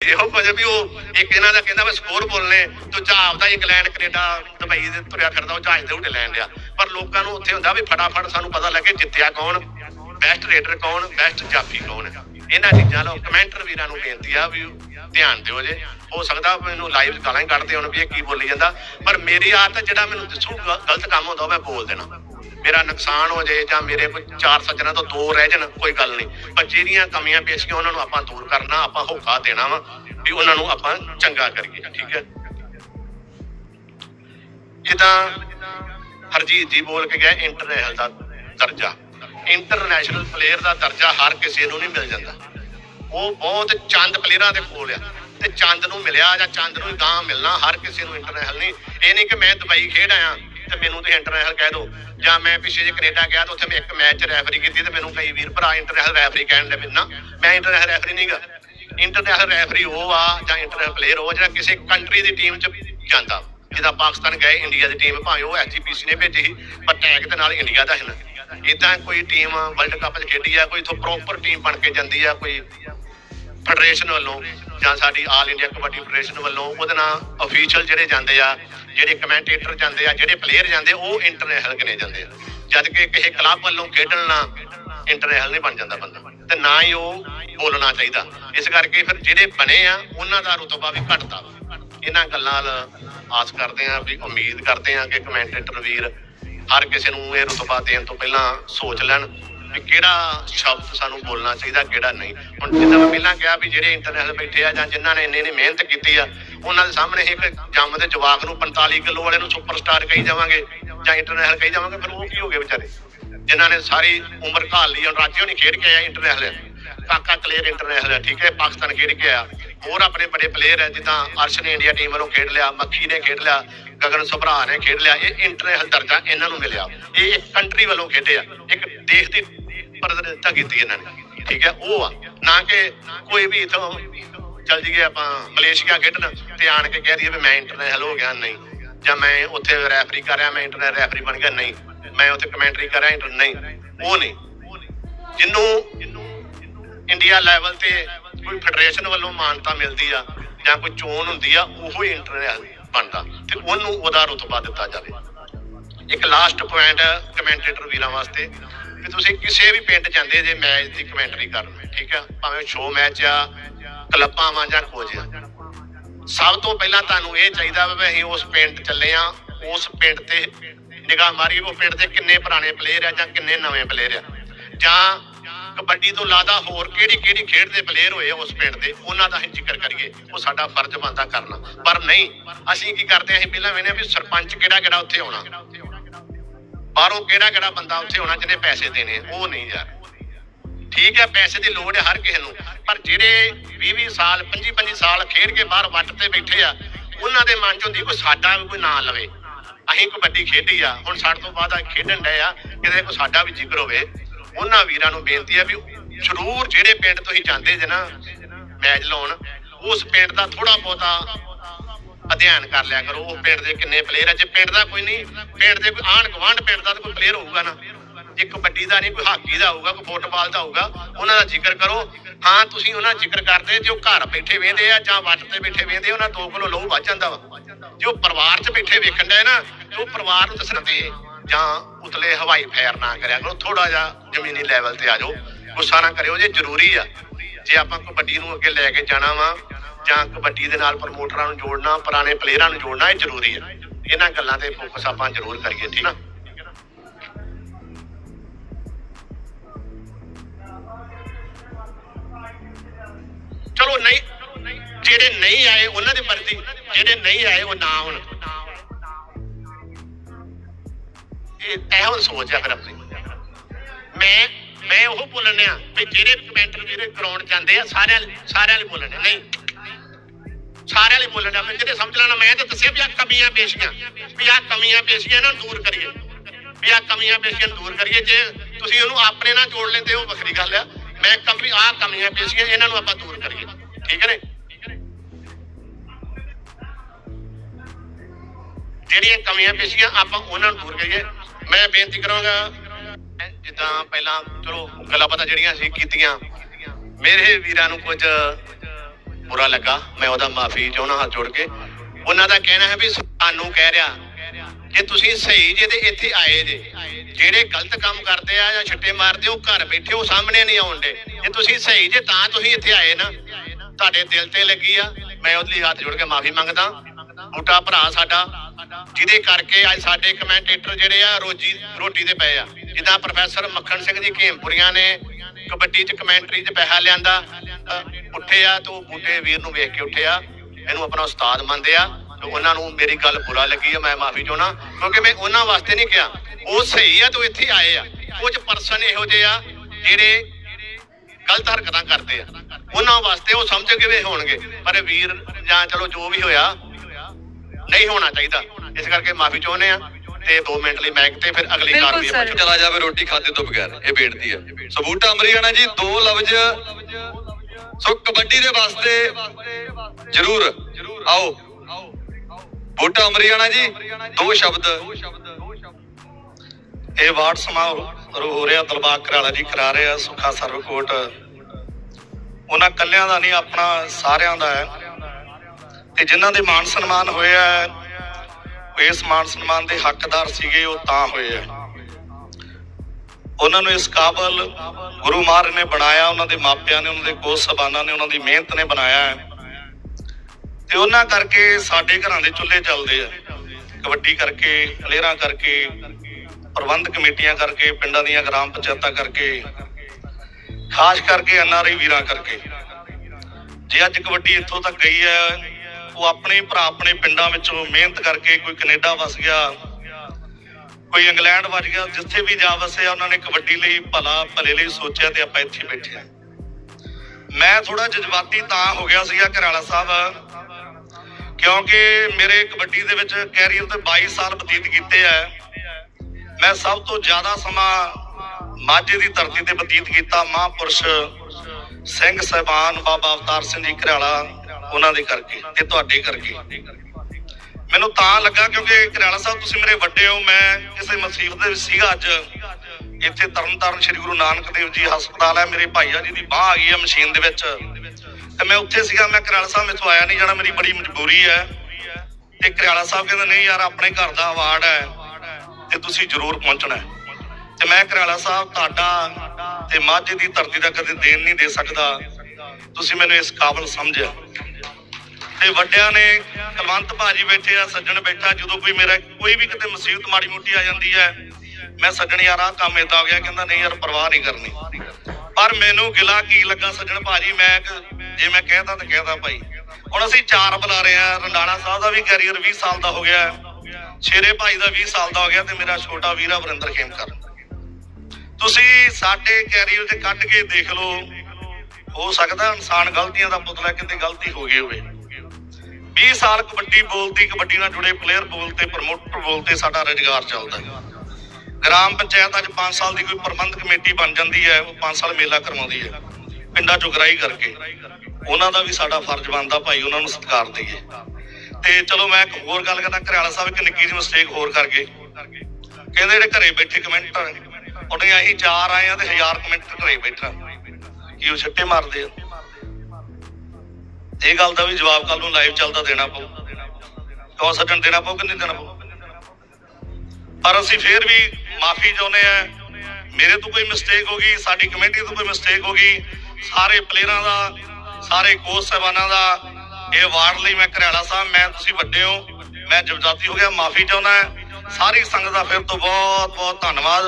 ਇਹੋ ਕੁਝ ਵੀ ਉਹ ਇੱਕ ਇਹਨਾਂ ਦਾ ਕਹਿੰਦਾ ਮੈਂ ਸਕੋਰ ਬੋਲਨੇ ਦੂਜਾ ਆਪਦਾ ਇੰਗਲੈਂਡ, ਕੈਨੇਡਾ, ਦੁਬਈ ਦੇ ਤੁਰਿਆ ਫਿਰਦਾ, ਉਹ ਜਹਾਜ਼ ਦੇ ਉੱਤੇ ਲੈਣ ਲਿਆ ਪਰ ਲੋਕਾਂ ਨੂੰ ਉੱਥੇ ਹੁੰਦਾ ਵੀ ਫਟਾਫਟ ਸਾਨੂੰ ਪਤਾ ਲੱਗੇ ਜਿੱਤਿਆ ਕੌਣ ਬੈਸਟ ਰੇਡਰ ਕੌਣ ਬੈਸਟ ਜਾਫੀ ਕੌਣ। ਇਹਨਾਂ ਚੀਜ਼ਾਂ ਨੂੰ ਕਮੈਂਟਰ ਵੀਰਾਂ ਨੂੰ ਬੇਨਤੀ ਆ ਵੀ ਧਿਆਨ ਦਿਓ ਜੇ। ਹੋ ਸਕਦਾ ਮੈਨੂੰ ਲਾਈਵ ਗਾਲਾਂ ਹੀ ਕੱਢਦੇ ਹੁਣ ਵੀ ਇਹ ਕੀ ਬੋਲੀ ਜਾਂਦਾ, ਪਰ ਮੇਰੀ ਆਦਤ ਜਿਹੜਾ ਮੈਨੂੰ ਦੱਸੂ ਗਲਤ ਕੰਮ ਹੁੰਦਾ ਉਹ ਮੈਂ ਬੋਲ ਦੇਣਾ। ਮੇਰਾ ਨੁਕਸਾਨ ਹੋ ਜਾਏ ਜਾਂ ਮੇਰੇ ਕੋਈ ਚਾਰ ਸੱਜਣਾ ਤੋਂ ਦੋ ਰਹਿ ਜਾਣ, ਕੋਈ ਗੱਲ ਨਹੀਂ। ਪਰ ਜਿਹੜੀਆਂ ਕਮੀਆਂ ਪੇਸ਼ੀਆਂ ਉਹਨਾਂ ਨੂੰ ਆਪਾਂ ਦੂਰ ਕਰਨਾ, ਆਪਾਂ ਹੋਕਾ ਦੇਣਾ ਵਾ ਵੀ ਉਹਨਾਂ ਨੂੰ ਆਪਾਂ ਚੰਗਾ ਕਰੀਏ, ਠੀਕ ਹੈ? ਜਿੱਦਾਂ ਹਰਜੀਤ ਜੀ ਬੋਲ ਕੇ ਗਿਆ ਇੰਟਰਨੈਸ਼ਨਲ ਦਾ ਦਰਜਾ। ਇੰਟਰਨੈਸ਼ਨਲ ਪਲੇਅਰ ਦਾ ਦਰਜਾ ਹਰ ਕਿਸੇ ਨੂੰ ਨਹੀਂ ਮਿਲ ਜਾਂਦਾ। ਉਹ ਬਹੁਤ ਚੰਦ ਪਲੇਅਰਾਂ ਦੇ ਕੋਲ ਆ ਤੇ ਚੰਦ ਨੂੰ ਮਿਲਿਆ ਜਾਂ ਚੰਦ ਨੂੰ ਹੀ ਗਾਂ ਮਿਲਣਾ, ਹਰ ਕਿਸੇ ਨੂੰ ਇੰਟਰਨੈਸ਼ਨਲ ਨਹੀਂ। ਇਹ ਨਹੀਂ ਕਿ ਮੈਂ ਦੁਬਈ ਖੇਡ ਆਇਆ ਤੇ ਮੈਨੂੰ ਤੁਸੀਂ ਇੰਟਰਨੈਸ਼ਨਲ ਕਹਿ ਦਿਓ। ਜਾਂ ਮੈਂ ਪਿੱਛੇ ਜੇ ਕੈਨੇਡਾ ਗਿਆ ਤਾਂ ਉੱਥੇ ਮੈਂ ਇੱਕ ਮੈਚ ਰੈਫਰੀ ਕੀਤੀ ਤੇ ਮੈਨੂੰ ਕਈ ਵੀਰ ਭਰਾ ਇੰਟਰਨੈਸ਼ਨਲ ਰੈਫਰੀ ਕਹਿਣ ਲੱਗੇ ਨਾ ਮੈਂ ਇੰਟਰਨੈਸ਼ਨਲ ਰੈਫਰੀ ਨਹੀਂਗਾ ਇੰਟਰਨੈਸ਼ਨਲ ਰੈਫਰੀ ਉਹ ਆ ਜਾਂ ਇੰਟਰਨੈਸ਼ਨਲ ਪਲੇਅਰ ਉਹ ਜਿਹੜਾ ਕਿਸੇ ਕੰਟਰੀ ਦੀ ਟੀਮ 'ਚ ਜਾਂਦਾ। ਜਿੱਦਾਂ ਪਾਕਿਸਤਾਨ ਗਏ ਇੰਡੀਆ ਦੀ ਟੀਮ ਭਾਵੇਂ ਉਹ ਐਸਜੀਪੀਸੀ ਨੇ ਭੇਜੀ ਸੀ, ਪਰ ਟੈਗ ਦੇ ਨਾਲ ਇੰਡੀਆ ਦਾ ਹੈ ਨਾ। ਇਦਾਂ ਕੋਈ ਟੀਮ ਵਰਲਡ ਕੱਪ 'ਚ ਖੇਡੀ ਆ, ਕੋਈ ਇਥੋਂ ਪ੍ਰੋਪਰ ਟੀਮ ਬਣ ਕੇ ਜਾਂਦੀ ਆ, ਕੋਈ ਫੈਡਰੇਸ਼ਨ ਵੱਲੋਂ ਜਾਂ ਸਾਡੀ ਆਲ ਇੰਡੀਆ ਕਬੱਡੀ ਫੈਡਰੇਸ਼ਨ ਵੱਲੋਂ ਉਹਦੇ ਨਾਲ ਅਫੀਸ਼ੀਅਲ ਜਿਹੜੇ ਜਾਂਦੇ ਆ, ਜਿਹੜੇ ਕਮੈਂਟੇਟਰ ਜਾਂਦੇ ਆ, ਜਿਹੜੇ ਪਲੇਅਰ ਜਾਂਦੇ ਉਹ ਇੰਟਰਨੈਸ਼ਨਲ ਗਿਣੇ ਜਾਂਦੇ ਆ। ਜਦ ਕਿ ਕਿਸੇ ਕਲੱਬ ਵੱਲੋਂ ਖੇਡਣ ਨਾਲ ਇੰਟਰਨੈਸ਼ਨਲ ਨਹੀਂ ਬਣ ਜਾਂਦਾ ਬੰਦਾ। ਤੇ ਨਾ ਹੀ ਉਹ ਬੋਲਣਾ ਚਾਹੀਦਾ। ਇਸ ਕਰਕੇ ਫਿਰ ਜਿਹੜੇ ਬਣੇ ਆ, ਉਹਨਾਂ ਦਾ ਰੁਤਬਾ ਵੀ ਘਟਦਾ ਇਹਨਾਂ ਗੱਲਾਂ ਨਾਲ ਆਸ ਕਰਦੇ ਆ ਵੀ ਉਮੀਦ ਕਰਦੇ ਆ ਕਿ ਕਮੈਂਟੇਟਰ ਵੀਰ ਹਰ ਕਿਸੇ ਨੂੰ ਇਹ ਰੁਤਬਾ ਦੇਣ ਤੋਂ ਪਹਿਲਾਂ ਸੋਚ ਲੈਣ। ਵੀ ਕਿਹੜਾ ਸ਼ਬਦ ਸਾਨੂੰ ਬੋਲਣਾ ਚਾਹੀਦਾ, ਕਿਹੜਾ ਨਹੀਂ। ਹੁਣ ਜਿੱਦਾਂ ਮੈਂ ਪਹਿਲਾਂ ਕਿਹਾ ਵੀ ਜਿਹੜੇ ਇੰਟਰਨੈਸ਼ਨਲ ਬੈਠੇ ਆ ਜਾਂ ਜਿਨ੍ਹਾਂ ਨੇ ਇੰਨੀ ਇੰਨੀ ਮਿਹਨਤ ਕੀਤੀ ਆ, ਉਹਨਾਂ ਦੇ ਸਾਹਮਣੇ ਇੱਕ ਜੰਮ ਦੇ ਜਵਾਕ ਨੂੰ 45 ਕਿਲੋ ਵਾਲੇ ਨੂੰ ਸੁਪਰਸਟਾਰ ਕਹੀ ਜਾਵਾਂਗੇ ਜਾਂ ਇੰਟਰਨੈਸ਼ਨਲ ਕਹੀ ਜਾਵਾਂਗੇ, ਫਿਰ ਉਹ ਕੀ ਹੋ ਗਏ ਵਿਚਾਰੇ? ਜਿਨ੍ਹਾਂ ਨੇ ਸਾਰੀ ਉਮਰ ਘਾਲ ਲਈ ਹੁਣ ਰਾਜੇ ਹੋਣੀ ਖੇਡ ਕੇ ਆਇਆ ਇੰਟਰਨੈਸ਼ਨਲ ਕਾਕਾ ਕਲੀਅਰ ਇੰਟਰਨੈਸ਼ਨਲ ਹੈ ਠੀਕ ਹੈ, ਪਾਕਿਸਤਾਨ ਖੇਡ ਕੇ ਆਇਆ। ਹੋਰ ਆਪਣੇ ਬੜੇ ਪਲੇਅਰ ਹੈ ਜਿੱਦਾਂ ਅਰਸ਼ ਨੇ ਇੰਡੀਆ ਟੀਮ ਵੱਲੋਂ ਖੇਡ ਲਿਆ, ਮੱਖੀ ਨੇ ਖੇਡ ਲਿਆ, ਗਗਨ ਸੁਭਰਾ ਨੇ ਖੇਡ ਲਿਆ, ਇਹ ਇੰਟਰਨੈਸ਼ਨਲ ਦਰਜਾ ਇਹਨਾਂ ਨੂੰ ਮਿਲਿਆ। ਇਹ ਇੱਕ ਕੰਟਰੀ ਵੱਲੋਂ ਖੇਡੇ ਆ, ਇੱਕ ਦੇਸ਼ ਦੀ ਪ੍ਰਤੀਨਿਧਤਾ ਕੀਤੀ ਇਹਨਾਂ ਨੇ। ਠੀਕ ਹੈ, ਉਹ ਆ। ਨਾ ਕਿ ਕੋਈ ਵੀ ਇਥੋਂ ਚੱਲ ਜੀਏ ਆਪਾਂ ਮਲੇਸ਼ੀਆ ਖੇਡਣ ਤੇ ਆਣ ਕੇ ਕਹਿ ਦਈਏ ਵੀ ਮੈਂ ਇੰਟਰਨੈਸ਼ਨਲ ਹੋ ਗਿਆ, ਨਹੀਂ। ਜਾਂ ਮੈਂ ਉੱਥੇ ਰੈਫਰੀ ਕਰ ਰਿਹਾ, ਮੈਂ ਇੰਟਰਨੈਸ਼ਨਲ ਰੈਫਰੀ ਬਣ ਗਿਆ, ਨਹੀਂ। ਮੈਂ ਉੱਥੇ ਕਮੈਂਟਰੀ ਕਰ ਰਿਹਾ ਇੰਟਰ ਨਹੀਂ। ਉਹ ਨਹੀਂ। ਜਿਹਨੂੰ ਇੰਡੀਆ ਲੈਵਲ ਤੇ ਕੋਈ ਫੈਡਰੇਸ਼ਨ ਵੱਲੋਂ ਮਾਨਤਾ ਮਿਲਦੀ ਆ ਜਾਂ ਕੋਈ ਚੋਣ ਹੁੰਦੀ ਆ, ਉਹੋ ਹੀ ਇੰਟਰਨੈਸ਼ਨਲ ਬਣਦਾ। ਤੇ ਉਹਨੂੰ ਉਹਦਾ ਰੁਤਬਾ ਦਿੱਤਾ ਜਾਵੇ। ਇੱਕ ਲਾਸਟ ਪੁਆਇੰਟ ਕਮੈਂਟੇਟਰ ਵੀਰਾਂ ਵਾਸਤੇ ਕਿ ਤੁਸੀਂ ਕਿਸੇ ਵੀ ਪਿੰਡ ਜਾਂਦੇ ਜੇ ਮੈਚ ਦੀ ਕਮੈਂਟਰੀ ਕਰਨ, ਠੀਕ ਆ? ਭਾਵੇਂ ਸ਼ੋਅ ਮੈਚ ਆ, ਕਲੱਬਾਂ ਵਾਂ ਜਾਂ ਕੁਝ ਸਭ ਤੋਂ ਪਹਿਲਾਂ ਤੁਹਾਨੂੰ ਇਹ ਚਾਹੀਦਾ ਵੀ ਅਸੀਂ ਉਸ ਪਿੰਡ ਚੱਲੇ ਆ, ਉਸ ਪਿੰਡ ਤੇ ਨਿਗਾਹ ਮਾਰੀ, ਉਹ ਪਿੰਡ ਦੇ ਕਿੰਨੇ ਪੁਰਾਣੇ ਪਲੇਅਰ ਆ ਜਾਂ ਕਿੰਨੇ ਨਵੇਂ ਪਲੇਅਰ ਆ। ਜਾਂ ਕਬੱਡੀ ਤੋਂ ਇਲਾਵਾ ਹੋਰ ਕਿਹੜੀ ਕਿਹੜੀ ਖੇਡ ਦੇ ਪਲੇਅਰ ਹੋਏ ਉਸ ਪਿੰਡ ਦੇ, ਉਹਨਾਂ ਦਾ ਅਸੀਂ ਜ਼ਿਕਰ ਕਰੀਏ। ਉਹ ਸਾਡਾ ਫਰਜ਼ ਬਣਦਾ ਕਰਨਾ। ਪਰ ਨਹੀਂ, ਅਸੀਂ ਕੀ ਕਰਦੇ ਹਾਂ ਅਸੀਂ ਪਹਿਲਾਂ ਵੇਖਦੇ ਹਾਂ ਵੀ ਸਰਪੰਚ ਕਿਹੜਾ ਕਿਹੜਾ ਉੱਥੇ ਆਉਣਾ। ਬਾਹਰੋਂ ਕਿਹੜਾ ਕਿਹੜਾ ਬੰਦਾ ਉੱਥੇ ਹੋਣਾ ਜਿਹਨੇ ਪੈਸੇ ਦੇਣੇ ਉਹ ਨਹੀਂ ਯਾਰ। ਠੀਕ ਹੈ, ਪੈਸੇ ਦੀ ਲੋੜ ਹੈ ਹਰ ਕਿਸੇ ਨੂੰ। ਪਰ ਜਿਹੜੇ 20-20 ਸਾਲ 25-25 ਸਾਲ ਖੇਡ ਕੇ ਬਾਹਰ ਵੱਟ ਤੇ ਬੈਠੇ ਆ, ਉਹਨਾਂ ਦੇ ਮਨ ਚ ਹੁੰਦੀ ਕੋਈ ਸਾਡਾ ਵੀ ਕੋਈ ਨਾਂ ਲਵੇ। ਅਸੀਂ ਕਬੱਡੀ ਖੇਡੀ ਆ, ਹੁਣ ਸਾਡੇ ਤੋਂ ਬਾਅਦ ਆ ਖੇਡਣ ਡਏ ਆ, ਕਿਤੇ ਕੋਈ ਸਾਡਾ ਵੀ ਜ਼ਿਕਰ ਹੋਵੇ, ਉਹਨਾਂ ਵੀਰਾਂ ਨੂੰ ਬੇਨਤੀ ਆ ਵੀ ਜ਼ਰੂਰ ਜਿਹੜੇ ਪਿੰਡ ਤੁਸੀਂ ਜਾਂਦੇ ਜੇ ਨਾ, ਮੈਚ ਲਾਉਣ, ਉਸ ਪਿੰਡ ਦਾ ਥੋੜਾ ਬਹੁਤਾ ਅਧਿਐਨ ਕਰ ਲਿਆ ਕਰੋ। ਉਹ ਪਿੰਡ ਦੇ ਕਿੰਨੇ ਪਲੇਅਰ ਆ। ਜੇ ਪਿੰਡ ਦਾ ਕੋਈ ਨਹੀਂ, ਪਿੰਡ ਦੇ ਕੋਈ ਆਂਢ ਗੁਆਂਢ ਪਿੰਡ ਦਾ ਕੋਈ ਪਲੇਅਰ ਹੋਊਗਾ ਨਾ। ਜੇ ਕਬੱਡੀ ਦਾ ਨਹੀਂ, ਕੋਈ ਹਾਕੀ ਦਾ ਹੋਊਗਾ, ਕੋਈ ਫੁੱਟਬਾਲ ਦਾ ਹੋਊਗਾ। ਉਹਨਾਂ ਦਾ ਜ਼ਿਕਰ ਕਰੋ। ਹਾਂ, ਤੁਸੀਂ ਉਹਨਾਂ ਦਾ ਜ਼ਿਕਰ ਕਰਦੇ ਜੇ ਉਹ ਘਰ ਬੈਠੇ ਵੇਂਦੇ ਆ ਜਾਂ ਵੱਟ ਤੇ ਬੈਠੇ ਵੇਂਦੇ ਉਹਨਾਂ ਦੋ ਕਿਲੋ ਲਹੂ ਵੱਜ ਜਾਂਦਾ ਵਾ। ਜੇ ਉਹ ਪਰਿਵਾਰ 'ਚ ਬੈਠੇ ਵੇਖਣ ਡਏ ਨਾ ਉਹ ਪਰਿਵਾਰ ਨੂੰ ਦੱਸਣਾ ਤੇ ਜਾਂ ਉਤਲੇ ਹਵਾਈ ਫੇਰ ਨਾ ਕਰਿਆ ਕਰੋ। ਥੋੜਾ ਜਿਹਾ ਜ਼ਮੀਨੀ ਲੈਵਲ ਤੇ ਆ ਜਾਓ। ਗੁੱਸਾ ਨਾ ਕਰਿਓ, ਜੇ ਜ਼ਰੂਰੀ ਆ। ਜੇ ਆਪਾਂ ਕਬੱਡੀ ਨੂੰ ਅੱਗੇ ਲੈ ਕੇ ਜਾਣਾ ਵਾ ਜਾਂ ਕਬੱਡੀ ਦੇ ਨਾਲ ਪ੍ਰਮੋਟਰਾਂ ਨੂੰ ਜੋੜਨਾ, ਪੁਰਾਣੇ ਪਲੇਅਰਾਂ ਨੂੰ ਜੋੜਨਾ, ਇਹ ਜ਼ਰੂਰੀ ਹੈ। ਇਹਨਾਂ ਗੱਲਾਂ ਤੇ ਫੋਕਸ ਆਪਾਂ ਜ਼ਰੂਰ ਕਰੀਏ, ਠੀਕ ਨਾ? ਚਲੋ ਨਹੀਂ, ਜਿਹੜੇ ਨਹੀਂ ਆਏ, ਉਹਨਾਂ ਦੀ ਮਰਜ਼ੀ। ਜਿਹੜੇ ਨਹੀਂ ਆਏ, ਉਹ ਨਾ ਹੁਣ। ਇਹ ਇਹੋ ਸੋਚ ਆ ਫਿਰ ਆਪਣੀ। ਮੈਂ ਮੈਂ ਉਹ ਬੋਲਣ ਆ ਵੀ ਜਿਹੜੇ ਕਮੈਂਟਰ ਜਿਹੜੇ ਗਰਾਊਂਡ ਜਾਂਦੇ ਆ, ਸਾਰਿਆਂ ਲਈ- ਸਾਰਿਆਂ ਲਈ ਬੋਲਣ ਨਹੀਂ ਸਾਰਿਆਂ ਲਈ ਬੋਲਣ ਆ ਜਿਹੜੇ ਸਮਝ ਲੈਣਾ ਮੈਂ ਤਾਂ ਦੱਸਿਆ ਵੀ ਆ ਕਮੀਆਂ ਪੇਸ਼ੀਆਂ, ਵੀ ਆ ਕਮੀਆਂ ਪੇਸ਼ੀਆਂ ਇਹਨਾਂ ਨੂੰ ਦੂਰ ਕਰੀਏ, ਵੀ ਆ ਕਮੀਆਂ ਪੇਸ਼ੀਆਂ ਦੂਰ ਕਰੀਏ। ਜੇ ਤੁਸੀਂ ਉਹਨੂੰ ਆਪਣੇ ਨਾਲ ਜੋੜ ਲੈਂਦੇ ਹੋ, ਵੱਖਰੀ ਗੱਲ ਆ। ਮੈਂ ਕਮੀ ਆ ਕਮੀਆਂ ਪੇਸ਼ੀਆਂ ਇਹਨਾਂ ਨੂੰ ਆਪਾਂ ਦੂਰ ਕਰੀਏ। ਠੀਕ ਹੈ ਨੇ? ਜਿਹੜੀਆਂ ਕਮੀਆਂ ਪੇਸ਼ੀਆਂ ਆਪਾਂ ਉਹਨਾਂ ਨੂੰ ਦੂਰ ਕਰੀਏ। ਮੈਂ ਬੇਨਤੀ ਕਰਾਂਗਾ, ਜਿੱਦਾਂ ਪਹਿਲਾਂ ਚਲੋ ਗੱਲਾਂ ਬਾਤਾਂ ਜਿਹੜੀਆਂ ਸੀ ਕੀਤੀਆਂ, ਮੇਰੇ ਵੀਰਾਂ ਨੂੰ ਕੁਝ ਬੁਰਾ ਲੱਗਾ, ਮੈਂ ਉਹਦਾ ਮਾਫੀ ਚਾਹੁੰਦਾ ਹੱਥ ਜੋੜ ਕੇ। ਉਹਨਾਂ ਦਾ ਕਹਿਣਾ ਹੈ ਵੀ ਸਾਨੂੰ ਕਹਿ ਰਿਹਾ ਕਿ ਤੁਸੀਂ ਸਹੀ ਜੇ ਤੇ ਇੱਥੇ ਆਏ ਜੇ, ਜਿਹੜੇ ਗਲਤ ਕੰਮ ਕਰਦੇ ਆ ਜਾਂ ਛੱਟੇ ਮਾਰਦੇ, ਉਹ ਘਰ ਬੈਠੇ, ਉਹ ਸਾਹਮਣੇ ਨਹੀਂ ਆਉਂਦੇ ਜੇ ਤੁਸੀਂ ਸਹੀ ਜੇ ਤਾਂ ਤੁਸੀਂ ਇੱਥੇ ਆਏ ਨਾ। ਤੁਹਾਡੇ ਦਿਲ ਤੇ ਲੱਗੀ ਆ, ਮੈਂ ਉਹਦੇ ਲਈ ਹੱਥ ਜੋੜ ਕੇ ਮਾਫੀ ਮੰਗਦਾ। ਬੂਟਾ ਭਰਾ ਸਾਡਾ, ਜਿਹਦੇ ਕਰਕੇ ਅੱਜ ਸਾਡੇ ਕਮੈਂਟੇਟਰ ਜਿਹੜੇ ਆ, ਰੋਜੀ, ਰੋਟੀ ਤੇ ਪਏ ਆ। ਜਿੱਦਾਂ ਪ੍ਰੋਫੈਸਰ ਮੱਖਣ ਸਿੰਘ ਜੀ ਘੇਮਪੁਰੀਆਂ ਨੇ, ਕਬੱਡੀ 'ਚ ਕਮੈਂਟਰੀ 'ਚ ਪੈਸਾ ਲਿਆਂਦਾ ਉੱਠੇ ਆ ਤੇ ਉਹ ਬੂਟੇ ਵੀਰ ਨੂੰ ਵੇਖ ਕੇ ਉੱਠੇ ਆ ਇਹਨੂੰ ਆਪਣਾ ਉਸਤਾਦ ਮੰਨਦੇ ਆ ਤੇ ਉਹਨਾਂ ਨੂੰ ਮੇਰੀ ਗੱਲ ਬੁਰਾ ਲੱਗੀ ਆ ਮੈਂ ਮਾਫੀ ਚਾਹਣਾ ਕਿਉਂਕਿ ਮੈਂ ਉਹਨਾਂ ਵਾਸਤੇ ਨਹੀਂ ਕਿਹਾ। ਉਹ ਸਹੀ ਆ ਤੇ ਇੱਥੇ ਆਏ ਆ। ਕੁਝ ਪਰਸਨ ਇਹੋ ਜਿਹੇ ਆ ਜਿਹੜੇ ਗਲਤ ਹਰਕਤਾਂ ਕਰਦੇ ਆ। ਉਹਨਾਂ ਵਾਸਤੇ ਉਹ ਸਮਝ ਕੇ ਵੀ ਹੋਣਗੇ? ਪਰ ਇਹ ਵੀਰ ਜਾਂ ਚਲੋ ਜੋ ਵੀ ਹੋਇਆ ਨਹੀਂ ਹੋਣਾ ਚਾਹੀਦਾ। ਇਸ ਕਰਕੇ ਮਾਫੀ ਚਾਹੁੰਦੇ ਆ ਤੇ 2 ਮਿੰਟ ਲਈ ਮੈਕ ਤੇ ਫਿਰ ਅਗਲੀ ਸਰ। ਆਪਾਂ ਚਲਾ ਜਾਵੇ ਰੋਟੀ ਖਾਦੇ ਤੋਂ ਬਗੈਰ ਇਹ ਬੇਨਤੀ ਹੈ ਸਬੂਟਾ ਅਮਰੀਆਣਾ ਜੀ ਦੋ ਲਫ਼ਜ਼ ਸੋ ਕਬੱਡੀ ਦੇ ਵਾਸਤੇ ਜ਼ਰੂਰ ਆਓ। ਬੂਟਾ ਅਮਰੀਆਣਾ ਜੀ, ਦੋ ਸ਼ਬਦ। ਇਹ ਵਾਰਡ ਸਮਾਰੋਹ ਹੋ ਰਿਹਾ ਦਿਲਬਾਗ ਕਰਾਲਾ ਜੀ ਕਰਾ ਰਹੇ ਸੁਖਾ ਸਰਵਕੋਟ। ਉਹਨਾਂ ਕੱਲਿਆਂ ਦਾ ਨਹੀਂ, ਆਪਣਾ ਸਾਰਿਆਂ ਦਾ ਹੈ। ਤੇ ਜਿਨ੍ਹਾਂ ਦੇ ਮਾਨ ਸਨਮਾਨ ਹੋਇਆ ਇਸ ਮਾਨ ਸਨਮਾਨ ਦੇ ਹੱਕਦਾਰ ਸੀਗੇ, ਉਹ ਤਾਂ ਹੋਏ ਆ। ਉਹਨਾਂ ਨੂੰ ਇਸ ਕਾਬਲ ਗੁਰੂ ਮਹਾਰਾਜ ਨੇ ਬਣਾਇਆ, ਉਹਨਾਂ ਦੇ ਮਾਪਿਆਂ ਨੇ, ਉਹਨਾਂ ਦੇ ਕੋਚ ਸਬਾਨਾਂ ਨੇ, ਉਹਨਾਂ ਦੀ ਮਿਹਨਤ ਨੇ ਬਣਾਇਆ ਹੈ। ਤੇ ਉਹਨਾਂ ਕਰਕੇ ਸਾਡੇ ਘਰਾਂ ਦੇ ਚੁੱਲ੍ਹੇ ਚੱਲਦੇ ਆ। ਕਬੱਡੀ ਕਰਕੇ, ਪਲੇਅਰਾਂ ਕਰਕੇ, ਪ੍ਰਬੰਧ ਕਮੇਟੀਆਂ ਕਰਕੇ, ਪਿੰਡਾਂ ਦੀਆਂ ਗ੍ਰਾਮ ਪੰਚਾਇਤਾਂ ਕਰਕੇ, ਖਾਸ ਕਰਕੇ ਐਨਆਰਆਈ ਵੀਰਾਂ ਕਰਕੇ। ਜੇ ਅੱਜ ਕਬੱਡੀ ਇੱਥੋਂ ਤੱਕ ਗਈ ਹੈ, ਉਹ ਆਪਣੇ ਭਰਾ ਆਪਣੇ ਪਿੰਡਾਂ ਵਿੱਚੋਂ ਮਿਹਨਤ ਕਰਕੇ ਕੋਈ ਕੈਨੇਡਾ ਵਸ ਗਿਆ ਕੋਈ ਇੰਗਲੈਂਡ ਵਸ ਗਿਆ, ਜਿੱਥੇ ਵੀ ਜਾ ਵਸਿਆ, ਉਹਨਾਂ ਨੇ ਕਬੱਡੀ ਲਈ ਭਲਾ ਭਲੇ ਲਈ ਸੋਚਿਆ ਤੇ ਆਪਾਂ ਇੱਥੇ ਬੈਠੇ ਹਾਂ। ਮੈਂ ਥੋੜਾ ਜਜ਼ਬਾਤੀ ਤਾਂ ਹੋ ਗਿਆ ਸੀਗਾ ਘਰਾਲਾ ਸਾਹਿਬ, ਕਿਉਂਕਿ ਮੇਰੇ ਕਬੱਡੀ ਦੇ ਵਿੱਚ ਕੈਰੀਅਰ ਤੇ 22 ਸਾਲ ਬਤੀਤ ਕੀਤੇ ਆ। ਮੈਂ ਸਭ ਤੋਂ ਜ਼ਿਆਦਾ ਸਮਾਂ ਮਾਝੇ ਦੀ ਧਰਤੀ ਤੇ ਬਤੀਤ ਕੀਤਾ, ਮਹਾਂਪੁਰਸ਼ ਸਿੰਘ ਸਹਿਬਾਨ ਬਾਬਾ ਅਵਤਾਰ ਸਿੰਘ ਜੀ ਘਰਾਲਾ, ਉਹਨਾਂ ਦੇ ਕਰਕੇ ਤੇ ਤੁਹਾਡੇ ਕਰਕੇ। ਮੈਨੂੰ ਤਾਂ ਲੱਗਾ ਕਿਉਂਕਿ ਘਰਾਲਾ ਸਾਹਿਬ, ਤੁਸੀਂ ਮੇਰੇ ਵੱਡੇ ਹੋ, ਮੈਂ ਕਿਸੇ ਮੁਸੀਬਤ ਦੇ ਵਿੱਚ ਸੀਗਾ ਅੱਜ। ਇੱਥੇ ਤਰਨਤਾਰਨ ਸ੍ਰੀ ਗੁਰੂ ਨਾਨਕ ਦੇਵ ਜੀ ਹਸਪਤਾਲ ਹੈ, ਮੇਰੇ ਭਾਈਆ ਜੀ ਦੀ ਬਾਹ ਆ ਗਈ ਹੈ ਮਸ਼ੀਨ ਦੇ ਵਿੱਚ। ਤੇ ਮੈਂ ਉੱਥੇ ਸੀਗਾ, ਮੈਂ ਘਰਾਲਾ ਸਾਹਿਬ ਮੇਥੋਂ ਆਇਆ ਨਹੀਂ ਜਾਣਾ, ਮੇਰੀ ਬੜੀ ਮਜਬੂਰੀ ਹੈ। ਤੇ ਕਰਿਆਲਾ ਸਾਹਿਬ ਕਹਿੰਦੇ, ਨਹੀਂ ਯਾਰ, ਆਪਣੇ ਘਰ ਦਾ ਅਵਾਰਡ ਹੈ ਤੇ ਤੁਸੀਂ ਜ਼ਰੂਰ ਪਹੁੰਚਣਾ ਤੇ ਮੈਂ ਕਰਿਆਲਾ ਸਾਹਿਬ, ਤੁਹਾਡਾ ਤੇ ਮਾਝੇ ਦੀ ਧਰਤੀ ਦਾ ਕਦੇ ਦੇਣ ਨਹੀਂ ਦੇ ਸਕਦਾ। ਤੁਸੀਂ ਮੈਨੂੰ ਇਸ ਕਾਬਲ ਸਮਝਿਆ। ਤੇ ਵੱਡਿਆਂ ਨੇ ਕਲਵੰਤ ਭਾਜੀ ਬੈਠੇ ਆ, ਸੱਜਣ ਬੈਠਾ, ਜਦੋਂ ਕੋਈ ਮੇਰਾ ਕੋਈ ਵੀ ਕਿਤੇ ਮੁਸੀਬਤ ਮਾੜੀ ਮੋਟੀ ਆ ਜਾਂਦੀ ਹੈ, ਮੈਂ ਸੱਜਣ ਯਾਰ ਆਹ ਕੰਮ ਏਦਾਂ ਹੋ ਗਿਆ, ਕਹਿੰਦਾ ਨਹੀਂ ਯਾਰ ਪਰਵਾਹ ਨਹੀਂ ਕਰਨੀ। ਪਰ ਮੈਨੂੰ ਗਿਲਾ ਕੀ ਲੱਗਾ ਸੱਜਣ ਭਾਜੀ, ਮੈਂ ਜੇ ਮੈਂ ਕਹਿਦਾ ਤਾਂ ਕਹਿਦਾ ਭਾਈ। ਹੁਣ ਅਸੀਂ ਚਾਰ ਬੁਲਾ ਰਹੇ ਆ ਰੰਡਾਣਾ ਸਾਹਿਬ ਦਾ ਵੀ ਕੈਰੀਅਰ 20 ਸਾਲ ਦਾ ਹੋ ਗਿਆ, ਸ਼ੇਰੇ ਭਾਈ ਦਾ 20 ਸਾਲ ਦਾ ਹੋ ਗਿਆ ਤੇ ਮੇਰਾ ਛੋਟਾ ਵੀਰਾ ਵਰਿੰਦਰ ਖੇਮਕਰ। ਤੁਸੀਂ ਸਾਡੇ ਕੈਰੀਅਰ ਤੇ ਕੱਢ ਕੇ ਦੇਖ ਲਓ, ਹੋ ਸਕਦਾ ਇਨਸਾਨ ਗਲਤੀਆਂ ਦਾ ਪੁਤਲਾ ਕਿਤੇ ਗਲਤੀ ਹੋ ਗਈ ਹੋਵੇ। 20 ਸਾਲ ਕਬੱਡੀ ਬੋਲਦੀ ਕਬੱਡੀ ਨਾਲ ਜੁੜੇ ਪਲੇਅਰ ਬੋਲਤੇ ਪ੍ਰਮੋਟਰ ਬੋਲਤੇ ਸਾਡਾ ਰੁਜ਼ਗਾਰ ਚੱਲਦਾ ਹੈ। ਗ੍ਰਾਮ ਪੰਚਾਇਤ ਅੱਜ 5 ਸਾਲ ਦੀ ਕੋਈ ਪ੍ਰਬੰਧ ਕਮੇਟੀ ਬਣ ਜਾਂਦੀ ਹੈ, ਉਹ 5 ਸਾਲ ਮੇਲਾ ਕਰਵਾਉਂਦੀ ਹੈ। ਪਿੰਡਾਂ ਚੋਂ ਕਰਕੇ। ਉਹਨਾਂ ਦਾ ਵੀ ਸਾਡਾ ਫਰਜ਼ ਬਣਦਾ ਭਾਈ, ਉਹਨਾਂ ਨੂੰ ਸਤਿਕਾਰ ਦਈਏ। ਤੇ ਚਲੋ ਮੈਂ ਇੱਕ ਹੋਰ ਗੱਲ ਕਰਦਾ, ਘਰਿਆਲਾ ਸਾਹਿਬ ਇੱਕ ਨਿੱਕੀ ਜਿਹੀ ਮਿਸਟੇਕ ਹੋਰ ਕਰ ਗਏ। ਕਹਿੰਦੇ ਜਿਹੜੇ ਘਰੇ ਬੈਠੇ ਕਮੈਂਟ ਉਹਨੇ ਅਸੀਂ ਚਾਰ ਆਏ ਆ ਤੇ ਹਜ਼ਾਰ ਕਮੈਂਟ ਘਰੇ ਬੈਠਾ। ਕੀ ਉਹ ਛੱਟੇ ਮਾਰਦੇ ਆ? ਇਹ ਗੱਲ ਦਾ ਵੀ ਜਵਾਬ ਕੱਲ ਨੂੰ ਲਾਈਵ ਚੱਲਦਾ ਦੇਣਾ ਪਊ। ਕੌਣ ਸੱਜਣ ਦੇਣਾ ਪਊ ਕਿ ਨਹੀਂ ਦੇਣਾ ਪਊ? ਪਰ ਅਸੀਂ ਫੇਰ ਵੀ ਮਾਫੀ ਚਾਹੁੰਦੇ ਆ ਮੇਰੇ ਤੋਂ ਕੋਈ ਮਿਸਟੇਕ ਹੋ ਗਈ, ਸਾਡੀ ਕਮੇਟੀ ਤੋਂ ਕੋਈ ਮਿਸਟੇਕ ਹੋ ਗਈ। ਸਾਰੇ ਪਲੇਅਰਾਂ ਦਾ, ਸਾਰੇ ਕੋਚ ਸਾਹਿਬਾਨਾਂ ਦਾ ਇਹ ਅਵਾਰਡ ਲਈ ਮੈਂ ਘਰਿਆਲਾ ਸਾਹਿਬ, ਮੈਂ ਤੁਸੀਂ ਵੱਡੇ ਹੋ, ਮੈਂ ਜਬਜਾਤੀ ਹੋ ਗਿਆ, ਮਾਫੀ ਚਾਹੁੰਦਾ ਸਾਰੀ ਸੰਗਤ ਦਾ ਫਿਰ ਤੋਂ ਬਹੁਤ ਬਹੁਤ ਧੰਨਵਾਦ।